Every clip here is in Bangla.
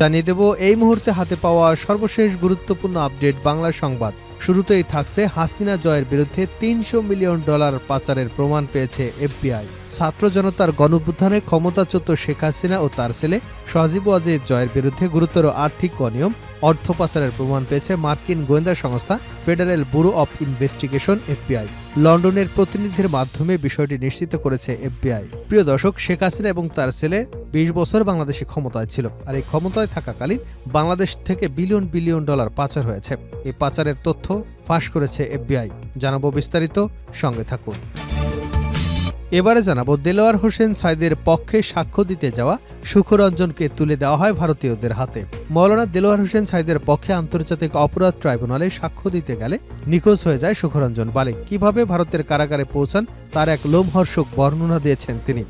জানিয়ে দেব, এই মুহূর্তে হাতে পাওয়া সর্বশেষ গুরুত্বপূর্ণ আপডেট বাংলা সংবাদ। শুরুতেই থাকছে হাসিনা জয়ের বিরুদ্ধে তিনশো মিলিয়ন ডলার পাচারের প্রমাণ পেয়েছে এফবিআই। ছাত্র জনতার গণভ্যুত্থানে ক্ষমতাচ্যুত শেখ হাসিনা ও তার ছেলে সজিব ওয়াজেদ জয়ের বিরুদ্ধে গুরুতর আর্থিক অনিয়ম, অর্থ পাচারের প্রমাণ পেয়েছে মার্কিন গোয়েন্দা সংস্থা federal bureau of investigation, FBI. লন্ডনের প্রতিনিধির মাধ্যমে বিষয়টি নিশ্চিত করেছে এফবিআই। প্রিয় দর্শক, শেখ হাসিনা এবং তার ছেলে বিশ বছর বাংলাদেশে ক্ষমতায় ছিল আর এই ক্ষমতায় থাকাকালীন বাংলাদেশ থেকে বিলিয়ন বিলিয়ন ডলার পাচার হয়েছে। এই পাচারের তথ্য ফাঁস করেছে এফবিআই। জানাব বিস্তারিত, সঙ্গে থাকুন। এবারে জানাব, দেলোয়ার হোসেন সাইদের পক্ষে সাক্ষ্য দিতে যাওয়া সুখরঞ্জনকে তুলে দেওয়া হয় ভারতীয়দের হাতে। মৌলানা দেলোয়ার হোসেন সাইদের পক্ষে আন্তর্জাতিক অপরাধ ট্রাইব্যুনালে সাক্ষ্য দিতে গেলে নিখোঁজ হয়ে যায় সুখরঞ্জন বালিক। কীভাবে ভারতের কারাগারে পৌঁছান, তার এক লোমহর্ষক বর্ণনা দিয়েছেন তিনি।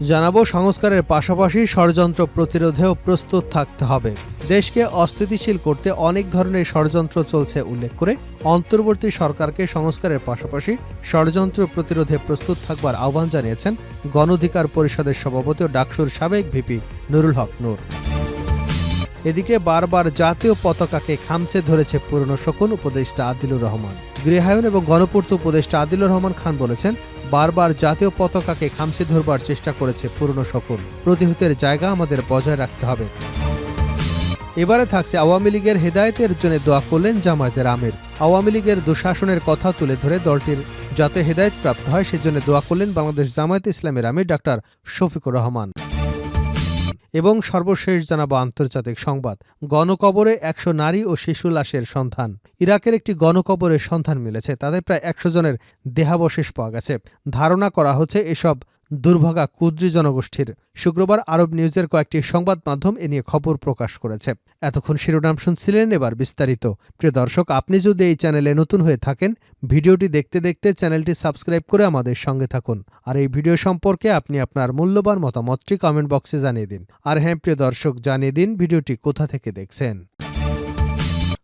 জানাব, সংস্কারের পাশাপাশি ষড়যন্ত্র প্রতিরোধেও প্রস্তুত থাকতে হবে। দেশকে অস্থিতিশীল করতে অনেক ধরনের ষড়যন্ত্র চলছে উল্লেখ করে অন্তর্বর্তী সরকারকে সংস্কারের পাশাপাশি ষড়যন্ত্র প্রতিরোধে প্রস্তুত থাকবার আহ্বান জানিয়েছেন গণধিকার পরিষদের সভাপতি ও ডাকসুর সাবেক ভিপি নুরুল হক নূর। এদিকে বারবার জাতীয় পতাকাকে খামচে ধরেছে পুরনো শকুন উপদেষ্টা আদিলুর রহমান। গৃহায়ন এবং গণপূর্ত উপদেষ্টা আদিলুর রহমান খান বলেছেন, বারবার জাতীয় পতাকাকে খামচে ধরবার চেষ্টা করেছে পুরনো শকুন। প্রতিহতের জায়গা আমাদের বজায় রাখতে হবে। এবারে থাকছে আওয়ামী লীগের হেদায়েতের জন্য দোয়া করলেন জামায়াতের আমির। আওয়ামী লীগের দুঃশাসনের কথা তুলে ধরে দলটির যাতে হেদায়েত প্রাপ্ত হয় সেজন্য দোয়া করলেন বাংলাদেশ জামায়াত ইসলামের আমির ডাক্তার শফিকুর রহমান। এবং সর্বশেষ জানাব আন্তর্জাতিক সংবাদ। গণকবরে একশো নারী ও শিশু লাশের সন্ধান। ইরাকের একটি গণকবরের সন্ধান মিলেছে। তাদের প্রায় একশো জনের দেহাবশেষ পাওয়া গেছে। ধারণা করা হচ্ছে এসব দুর্ভাগা কুদ্রি জনগোষ্ঠীর। শুক্রবার আরব নিউজের কয়েকটি সংবাদ মাধ্যম এ নিয়ে খবর প্রকাশ করেছে। এতক্ষণ শিরোনাম শুনছিলেন এবার বিস্তারিত। প্রিয় দর্শক, আপনি যদি এই চ্যানেলে নতুন হয়ে থাকেন, ভিডিওটি দেখতে দেখতে চ্যানেলটি সাবস্ক্রাইব করে আমাদের সঙ্গে থাকুন। আর এই ভিডিও সম্পর্কে আপনি আপনার মূল্যবান মতামতটি কমেন্ট বক্সে জানিয়ে দিন। আর হ্যাঁ প্রিয় দর্শক, জানিয়ে দিন ভিডিওটি কোথা থেকে দেখছেন।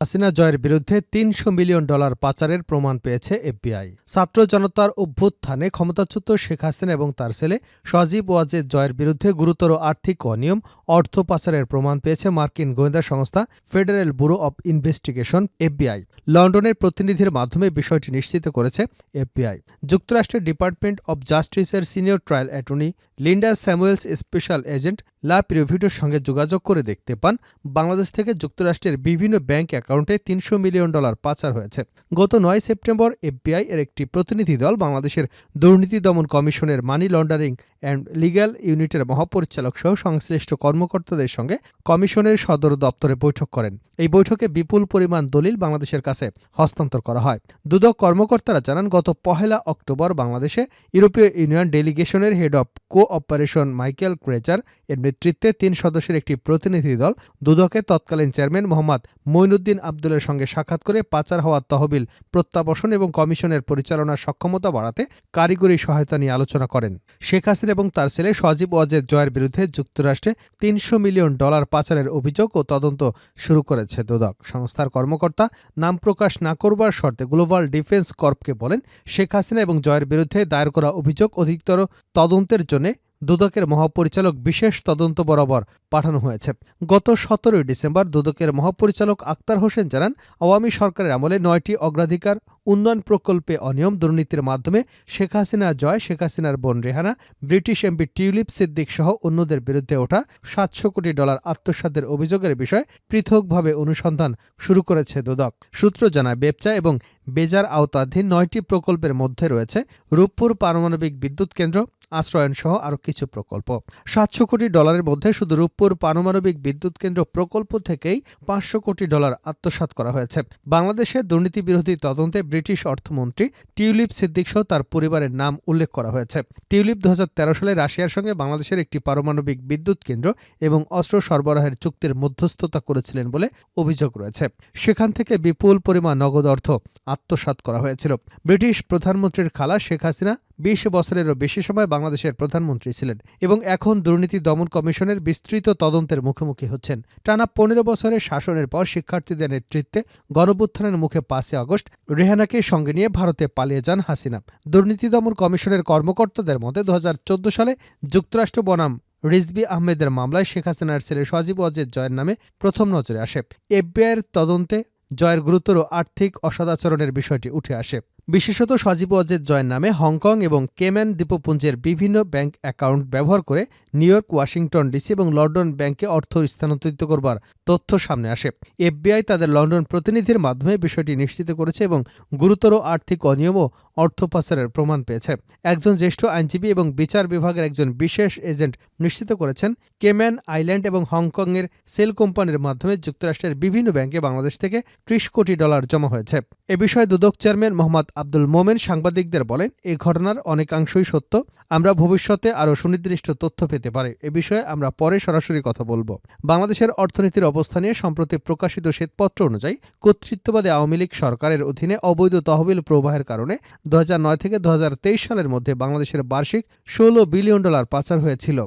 হাসিনা জয়ের বিরুদ্ধে তিনশো মিলিয়ন ডলার পাচারের প্রমাণ পেয়েছে এফবিআই। ছাত্র জনতার অভ্যুত্থানে ক্ষমতাচ্যুত শেখ হাসিনা এবং তার ছেলে সজীব ওয়াজেদ জয়ের বিরুদ্ধে গুরুতর আর্থিক অনিয়ম, অর্থ পাচারের প্রমাণ পেয়েছে মার্কিন গোয়েন্দা সংস্থা federal bureau of investigation, FBI. লন্ডনের প্রতিনিধির মাধ্যমে বিষয়টি নিশ্চিত করেছে এফবিআই। যুক্তরাষ্ট্রের ডিপার্টমেন্ট অব জাস্টিসের senior trial attorney Linda Samuels special agent La প্রিভিটোর সঙ্গে যোগাযোগ করে দেখতে পান বাংলাদেশ থেকে যুক্তরাষ্ট্রের বিভিন্ন ব্যাংক অ্যাকাউন্টে তিনশো মিলিয়ন ডলার পাচার হয়েছে। গত নয় সেপ্টেম্বর এফবিআই এর একটি প্রতিনিধি দল বাংলাদেশের দুর্নীতি দমন কমিশনের মানি লন্ডারিং অ্যান্ড লিগ্যাল ইউনিটের মহাপরিচালক সহ সংশ্লিষ্ট কর্মকর্তাদের সঙ্গে কমিশনের সদর দপ্তরে বৈঠক করেন। এই বৈঠকে বিপুল পরিমাণ দলিল বাংলাদেশের কাছে হস্তান্তর করা হয়। দুদক কর্মকর্তারা জানান, গত পহেলা অক্টোবর বাংলাদেশে ইউরোপীয় union ডেলিগেশনের head of cooperation Michael Krejza এর নেতৃত্বে তিন সদস্যের একটি প্রতিনিধি দল দুদকের তৎকালীন চেয়ারম্যান মোহাম্মদ মঈনুদ্দিন আবদুলের সঙ্গে সাক্ষাৎ করে পাচার হওয়া তহবিল প্রত্যাবর্ষণ এবং কমিশনের পরিচালনার সক্ষমতা বাড়াতে কারিগরি সহায়তা নিয়ে আলোচনা করেন। শেখ হাসিনা এবং তার ছেলে সজীব ওয়াজেদ জয়ের বিরুদ্ধে যুক্তরাষ্ট্রে তিনশো মিলিয়ন ডলার পাচারের অভিযোগ ও তদন্ত শুরু করেছে দুদক। সংস্থার কর্মকর্তা নাম প্রকাশ না করবার শর্তে গ্লোবাল ডিফেন্স কর্পকে বলেন, শেখ হাসিনা এবং জয়ের বিরুদ্ধে দায়ের করা অভিযোগ অধিকতর তদন্তের জন্য দুদকের মহাপরিচালক বিশেষ তদন্ত বরাবর পাঠানো হয়েছে। গত সতেরোই ডিসেম্বর দুদকের মহাপরিচালক আক্তার হোসেন জানান, আওয়ামী সরকারের আমলে নয়টি অগ্রাধিকার, উন্নয়ন প্রকল্পে অনিয়ম দুর্নীতির মাধ্যমে শেখ হাসিনা জয়, শেখ হাসিনার বোন Rehana, British MP Tulip Siddiq সহ অন্যদের বিরুদ্ধে ওঠা সাতশো কোটি ডলার আত্মসাতের অভিযোগের বিষয়ে পৃথকভাবে অনুসন্ধান শুরু করেছে দুদক। সূত্র জানায়, বেপচা এবং বেজার আওতাধীন নয়টি প্রকল্পের মধ্যে রয়েছে রূপপুর পারমাণবিক বিদ্যুৎ কেন্দ্র আশ্রয়ন সহ আরও কিছু প্রকল্প। সাতশো কোটি ডলারের মধ্যে শুধু রূপপুর পারমাণবিক বিদ্যুৎ কেন্দ্র প্রকল্প থেকেই পাঁচশো কোটি ডলার আত্মসাৎ করা হয়েছে। বাংলাদেশের দুর্নীতি বিরোধী তদন্তে ব্রিটিশ অর্থমন্ত্রী টিউলিপ সিদ্দিক সহ তার পরিবারের নাম উল্লেখ করা হয়েছে। টিউলিপ দু হাজার তেরো সালে রাশিয়ার সঙ্গে বাংলাদেশের একটি পারমাণবিক বিদ্যুৎ কেন্দ্র এবং অস্ত্র সরবরাহের চুক্তির মধ্যস্থতা করেছিলেন বলে অভিযোগ রয়েছে। সেখান থেকে বিপুল পরিমাণ নগদ অর্থ আত্মসাৎ করা হয়েছিল। ব্রিটিশ প্রধানমন্ত্রীর খালা শেখ হাসিনা বিশ বছরেরও বেশি সময় বাংলাদেশের প্রধানমন্ত্রী ছিলেন এবং এখন দুর্নীতি দমন কমিশনের বিস্তৃত তদন্তের মুখোমুখি হচ্ছেন। টানা পনেরো বছরের শাসনের পর শিক্ষার্থীদের নেতৃত্বে গণবুত্থানের মুখে পাঁচই আগস্ট রেহানাকে সঙ্গে নিয়ে ভারতে পালিয়ে যান হাসিনা। দুর্নীতি দমন কমিশনের কর্মকর্তাদের মতে দু হাজার চোদ্দ সালে যুক্তরাষ্ট্র বনাম রিজবি আহমেদের মামলায় শেখ হাসিনার ছেলে সজীব ওয়াজেদ জয়ের নামে প্রথম নজরে আসে। এফবিআইয়ের তদন্তে জয়ের গুরুতর আর্থিক অসদাচরণের বিষয়টি উঠে আসে। বিশেষত সজীব ওয়াজেদ জয়ের নামে হংকং এবং কেম্যান দ্বীপপুঞ্জের বিভিন্ন ব্যাংক অ্যাকাউন্ট ব্যবহার করে নিউ ইয়র্ক, ওয়াশিংটন, ডিসি এবং লন্ডন ব্যাংকে অর্থ স্থানান্তরিত করবার তথ্য সামনে আসে। এফবিআই তাদের লন্ডন প্রতিনিধির মাধ্যমে বিষয়টি নিশ্চিত করেছে এবং গুরুতর আর্থিক অনিয়ম ও অর্থ পাচারের প্রমাণ পেয়েছে। একজন জ্যেষ্ঠ আইনজীবী এবং বিচার বিভাগের একজন বিশেষ এজেন্ট নিশ্চিত করেছেন কেম্যান আইল্যান্ড এবং হংকংয়ের সেল কোম্পানির মাধ্যমে যুক্তরাষ্ট্রের বিভিন্ন ব্যাংকে বাংলাদেশ থেকে ত্রিশ কোটি ডলার জমা হয়েছে। এ বিষয়ে দুদক চেয়ারম্যান মোহাম্মদ আব্দুল মোমেন সাংবাদিকদের বলেন এই ঘটনার অনেকাংশই সত্য। আমরা ভবিষ্যতে আরও সুনির্দিষ্ট তথ্য পেতে পারি। এ বিষয়ে আমরা পরে সরাসরি কথা বলব। বাংলাদেশের অর্থনীতির অবস্থা নিয়ে সম্প্রতি প্রকাশিত শ্বেতপত্র অনুযায়ী, কর্তৃত্ববাদী আওয়ামী লীগ সরকারের অধীনে অবৈধ তহবিল প্রবাহের কারণে দু হাজার নয় থেকে দু হাজার তেইশ সালের মধ্যে বাংলাদেশের বার্ষিক ষোলো বিলিয়ন ডলার পাচার হয়েছিল।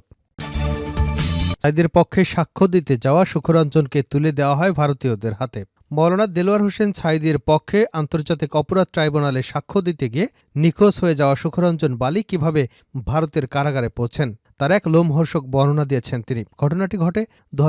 সাইদের পক্ষে সাক্ষ্য দিতে যাওয়া সুখরঞ্জনকে তুলে দেওয়া হয় ভারতীয়দের হাতে। মৌলানা দেলোয়ার হোসেন ছাইদির পক্ষে আন্তর্জাতিক অপরাধ ট্রাইব্যুনালে সাক্ষ্য দিতে গিয়ে নিখোঁজ হয়ে যাওয়া সুখরঞ্জন বালি কীভাবে ভারতের কারাগারে পৌঁছেন? তার এক লোমহর্ষক বর্ণনা দিয়েছেন তিনি। ঘটনাটি ঘটে দু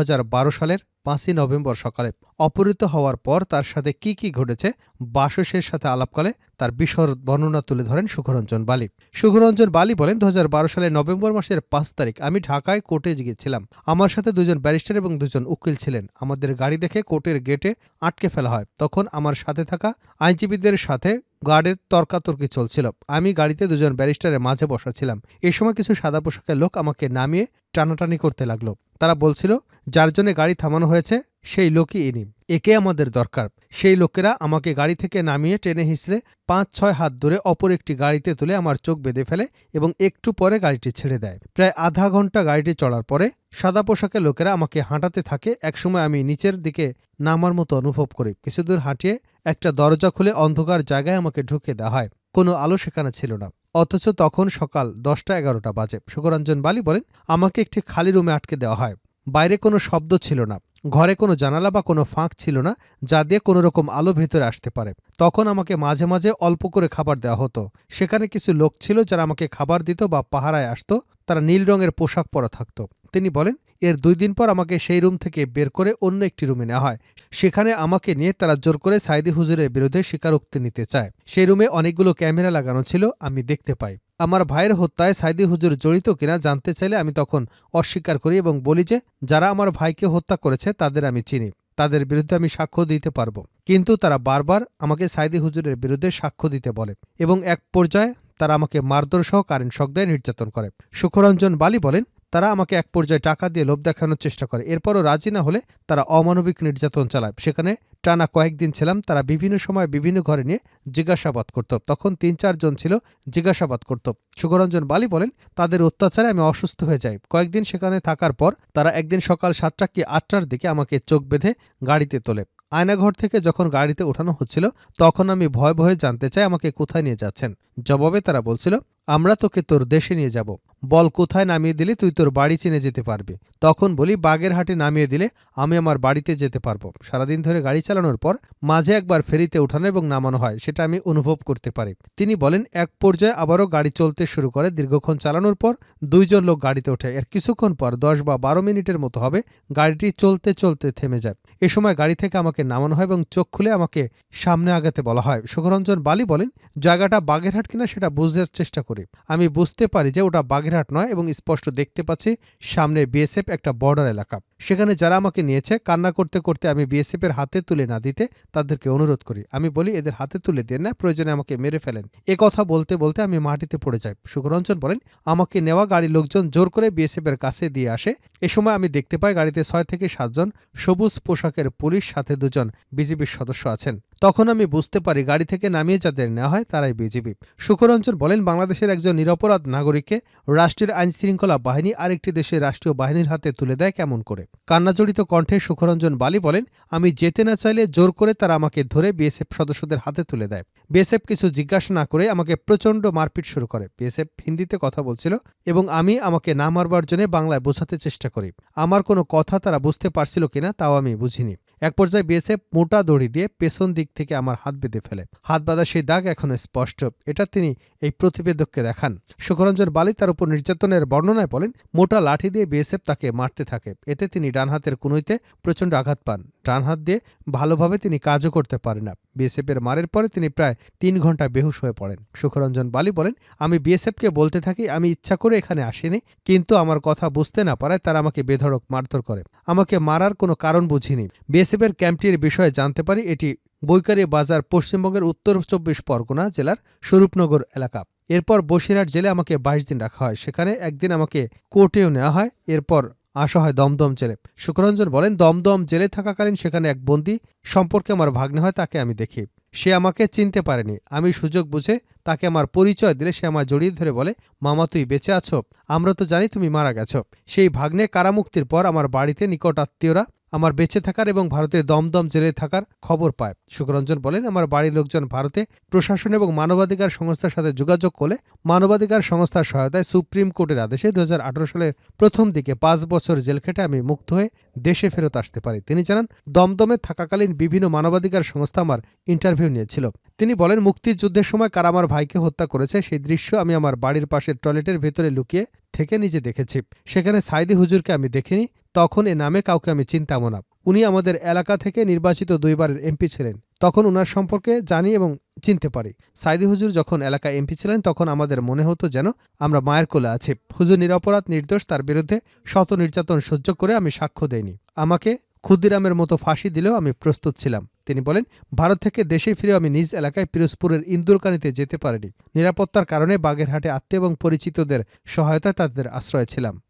সালের পাঁচই নভেম্বর সকালে। অপহৃত হওয়ার পর তার সাথে কি কি ঘটেছে, বাসসের সাথে আলাপকালে তার বিশর বর্ণনা তুলে ধরেন সুখরঞ্জন বালি। সুখরঞ্জন বালি বলেন, দু সালের নভেম্বর মাসের পাঁচ তারিখ আমি ঢাকায় কোর্টে গিয়েছিলাম। আমার সাথে দুজন ব্যারিস্টার এবং দুজন উকিল ছিলেন। আমাদের গাড়ি দেখে কোর্টের গেটে আটকে ফেলা হয়। তখন আমার সাথে থাকা আইনজীবীদের সাথে গার্ডের তর্কাতর্কি চলছিল। আমি গাড়িতে দুজন ব্যারিস্টারের মাঝে বসাছিলাম। এ সময় কিছু সাদা পোশাকের লোক আমাকে নামিয়ে টানাটানি করতে লাগল। তারা বলছিল, যার জন্য গাড়ি থামানো হয়েছে সেই লোকই ইনি। একে আমাদের দরকার। সেই লোকেরা আমাকে গাড়ি থেকে নামিয়ে টেনে হিসড়ে পাঁচ ছয় হাত ধরে অপর একটি গাড়িতে তুলে আমার চোখ বেঁধে ফেলে এবং একটু পরে গাড়িটি ছেড়ে দেয়। প্রায় আধা ঘণ্টা গাড়িটি চলার পরে সাদা পোশাকের লোকেরা আমাকে হাঁটাতে থাকে। একসময় আমি নিচের দিকে নামার মতো অনুভব করি। কিছুদূর হাঁটিয়ে একটা দরজা খুলে অন্ধকার জায়গায় আমাকে ঢুকে দেওয়া হয়। কোনো আলো সেখানে ছিল না। অথচ তখন সকাল দশটা এগারোটা বাজে। সুকরঞ্জন বালি বলেন, আমাকে একটি খালি রুমে আটকে দেওয়া হয়। বাইরে কোনো শব্দ ছিল না। ঘরে কোনো জানালা বা কোনো ফাঁক ছিল না যা দিয়ে কোনো রকম আলো ভেতরে আসতে পারে। তখন আমাকে মাঝে মাঝে অল্প করে খাবার দেওয়া হতো। সেখানে কিছু লোক ছিল যারা আমাকে খাবার দিত বা পাহারায় আসতো। তারা নীল রঙের পোশাক পরা থাকত। তিনি বলেন, এর দুই দিন পর আমাকে সেই রুম থেকে বের করে অন্য একটি রুমে নেওয়া হয়। সেখানে আমাকে নিয়ে তারা জোর করে সাইদি হুজুরের বিরুদ্ধে স্বীকারোক্তি নিতে চায়। সেই রুমে অনেকগুলো ক্যামেরা লাগানো ছিল, আমি দেখতে পাই। আমার ভাইয়ের হত্যায় সাইদি হুজুর জড়িত কিনা জানতে চাইলে আমি তখন অস্বীকার করি এবং বলি যে, যারা আমার ভাইকে হত্যা করেছে তাদের আমি চিনি। তাদের বিরুদ্ধে আমি সাক্ষ্য দিতে পারব। কিন্তু তারা বারবার আমাকে সাইদি হুজুরের বিরুদ্ধে সাক্ষ্য দিতে বলে এবং এক পর্যায়ে তারা আমাকে মারধর সহ কারেন্ট শক নির্যাতন করে। সুখরঞ্জন বালি বলেন তারা আমাকে এক পর্যায়ে টাকা দিয়ে লোভ দেখানোর চেষ্টা করে। এরপরও রাজি না হলে তারা অমানবিক নির্যাতন চালায়। সেখানে টানা কয়েকদিন ছিলাম, তারা বিভিন্ন সময় বিভিন্ন ঘরে নিয়ে জিজ্ঞাসাবাদ করত। তখন তিন চারজন ছিল, জিজ্ঞাসাবাদ করত। সুখরঞ্জন বালি বলেন, তাদের অত্যাচারে আমি অসুস্থ হয়ে যাই। কয়েকদিন সেখানে থাকার পর তারা একদিন সকাল সাতটা কি আটটার দিকে আমাকে চোখ বেঁধে গাড়িতে তোলে। আয়নাঘর থেকে যখন গাড়িতে ওঠানো হচ্ছিল, তখন আমি ভয় ভয়ে জানতে চাই আমাকে কোথায় নিয়ে যাচ্ছেন। জবাবে তারা বলছিল আমরা তোকে তোর দেশে নিয়ে যাব। বল কোথায় নামিয়ে দিলে তুই তোর বাড়ি চিনে যেতে পারবি। তখন বলি, বাগেরহাটে নামিয়ে দিলে আমি আমার বাড়িতে যেতে পারব। সারাদিন ধরে গাড়ি চালানোর পর মাঝে একবার ফেরিতে ওঠানো এবং নামানো হয়, সেটা আমি অনুভব করতে পারি। তিনি বলেন, এক পর্যায়ে আবারও গাড়ি চলতে শুরু করে। দীর্ঘক্ষণ চালানোর পর দুইজন লোক গাড়িতে ওঠে। এর কিছুক্ষণ পর দশ বা বারো মিনিটের মতো হবে গাড়িটি চলতে চলতে থেমে যায়। এ সময় গাড়ি থেকে আমাকে নামানো হয় এবং চোখ খুলে আমাকে সামনে আগাতে বলা হয়। সুখরঞ্জন বালি বলেন, জায়গাটা বাগেরহাট কিনা সেটা বুঝতে চেষ্টা করি। আমি বুঝতে পারি যে ওটা বাগেরহাট নয় এবং স্পষ্ট দেখতে পাচ্ছি সামনে বিএসএফ একটা বর্ডার এলাকা। সেখানে যারা আমাকে নিয়েছে, কান্না করতে করতে আমি বিএসএফ এর হাতে তুলে না দিতে তাদেরকে অনুরোধ করি। আমি বলি, এদের হাতে তুলে দেন না, প্রয়োজনে আমাকে মেরে ফেলেন। এ কথা বলতে বলতে আমি মাটিতে পড়ে যাই। সুখরঞ্জন বলেন, আমাকে নেওয়া গাড়ির লোকজন জোর করে বিএসএফ এর কাছে দিয়ে আসে। এ সময় আমি দেখতে পাই গাড়িতে ছয় থেকে সাতজন সবুজ পোশাকের পুলিশ, সাথে দুজন বিজিবির সদস্য আছেন। তখন আমি বুঝতে পারি গাড়ি থেকে নামিয়ে যাদের নেওয়া হয় তারাই বিজিবি। সুখরঞ্জন বলেন, বাংলাদেশের একজন নিরপরাধ নাগরিককে রাষ্ট্রের আইনশৃঙ্খলা বাহিনী আরেকটি দেশের রাষ্ট্রীয় বাহিনীর হাতে তুলে দেয় কেমন করে? কান্নাজড়িত কণ্ঠে সুখরঞ্জন বালি বলেন, আমি যেতে না চাইলে জোর করে তারা আমাকে ধরে বিএসএফ সদস্যদের হাতে তুলে দেয়। বিএসএফ কিছু জিজ্ঞাসা না করে আমাকে প্রচণ্ড মারপিট শুরু করে। বিএসএফ হিন্দিতে কথা বলছিল এবং আমি আমাকে না মারবার জন্য বাংলায় বোঝাতে চেষ্টা করি। আমার কোনো কথা তারা বুঝতে পারছিল কিনা তাও আমি বুঝিনি। এক পর্যায়ে বিএসএফ মোটা দড়ি দিয়ে পেছন দিক থেকে আমার হাত বেঁধে ফেলে। হাত বাঁধা সেই দাগ এখনও স্পষ্ট। এটা তিনি এই প্রতিবেদককে দেখান। সুখরঞ্জন বালি তার উপর নির্যাতনের বর্ণনায় বলেন, মোটা লাঠি দিয়ে বিএসএফ তাকে মারতে থাকে। এতে তিনি ডান হাতের কুনুইতে প্রচণ্ড আঘাত পান। ডান হাত দিয়ে ভালোভাবে তিনি কাজও করতে পারেন না। বিএসএফের মারের পরে তিনি প্রায় তিন ঘণ্টা বেহুশ হয়ে পড়েন। সুখরঞ্জন বালি বলেন, আমি বিএসএফকে বলতে থাকি, আমি ইচ্ছা করে এখানে আসিনি, কিন্তু আমার কথা বুঝতে না পারায় তারা আমাকে বেধড়ক মারধর করে। আমাকে মারার কোনো কারণ বুঝিনি। বিএসএফের ক্যাম্পটির বিষয়ে জানতে পারি, এটি বৈকারি বাজার পশ্চিমবঙ্গের উত্তর চব্বিশ পরগনা জেলার স্বরূপনগর এলাকা। এরপর বসিরহাট জেলে আমাকে বাইশ দিন রাখা হয়। সেখানে একদিন আমাকে কোর্টেও নেওয়া হয়। এরপর আসা হয় দমদম জেলে। সুখরঞ্জন বলেন, দমদম জেলে থাকাকালীন সেখানে এক বন্দি সম্পর্কে আমার ভাগ্নে হয়, তাকে আমি দেখি। সে আমাকে চিনতে পারেনি। আমি সুযোগ বুঝে তাকে আমার পরিচয় দিলে সে আমার জড়িয়ে ধরে বলে, মামা, তুই বেঁচে আছো? আমরা তো জানি তুমি মারা গেছ। সেই ভাগ্নে কারামুক্তির পর আমার বাড়িতে নিকট আত্মীয়রা আমার বেঁচে থাকার এবং ভারতে দমদম জেলে থাকার খবর পায়। সুখরঞ্জন বলেন, আমার বাড়ির লোকজন ভারতে প্রশাসন এবং মানবাধিকার সংস্থার সাথে যোগাযোগ করলে মানবাধিকার সংস্থার সহায়তায় সুপ্রিম কোর্টের আদেশে দু হাজার আঠারো সালের প্রথম দিকে পাঁচ বছর জেল খেটে আমি মুক্ত হয়ে দেশে ফেরত আসতে পারি। তিনি জানান, দমদমে থাকাকালীন বিভিন্ন মানবাধিকার সংস্থা আমার ইন্টারভিউ নিয়েছিল। তিনি বলেন, মুক্তিযুদ্ধের সময় কারা আমার ভাইকে হত্যা করেছে সেই দৃশ্য আমি আমার বাড়ির পাশের টয়লেটের ভেতরে লুকিয়ে থেকে নিজে দেখেছি। সেখানে সাইদি হুজুরকে আমি দেখিনি, তখন এ নামে কাউকে আমি চিনতামও না। উনি আমাদের এলাকা থেকে নির্বাচিত দুইবারের এমপি ছিলেন। তখন ওনার সম্পর্কে জানি এবং চিনতে পারি। সাইদি হুজুর যখন এলাকায় এমপি ছিলেন, তখন আমাদের মনে হতো যেন আমরা মায়ের কোলে আছি। হুজুর নিরাপরাধ নির্দোষ, তার বিরুদ্ধে শত নির্যাতন সহ্য করে আমি সাক্ষ্য দেইনি। আমাকে ক্ষুদিরামের মতো ফাঁসি দিলেও আমি প্রস্তুত ছিলাম। তিনি বলেন, ভারত থেকে দেশে ফিরে আমি নিজ এলাকায় পিরোজপুরের ইন্দুরকানিতে যেতে পারিনি। নিরাপত্তার কারণে বাগেরহাটে আত্মীয় এবং পরিচিতদের সহায়তায় তাদের আশ্রয় ছিলাম।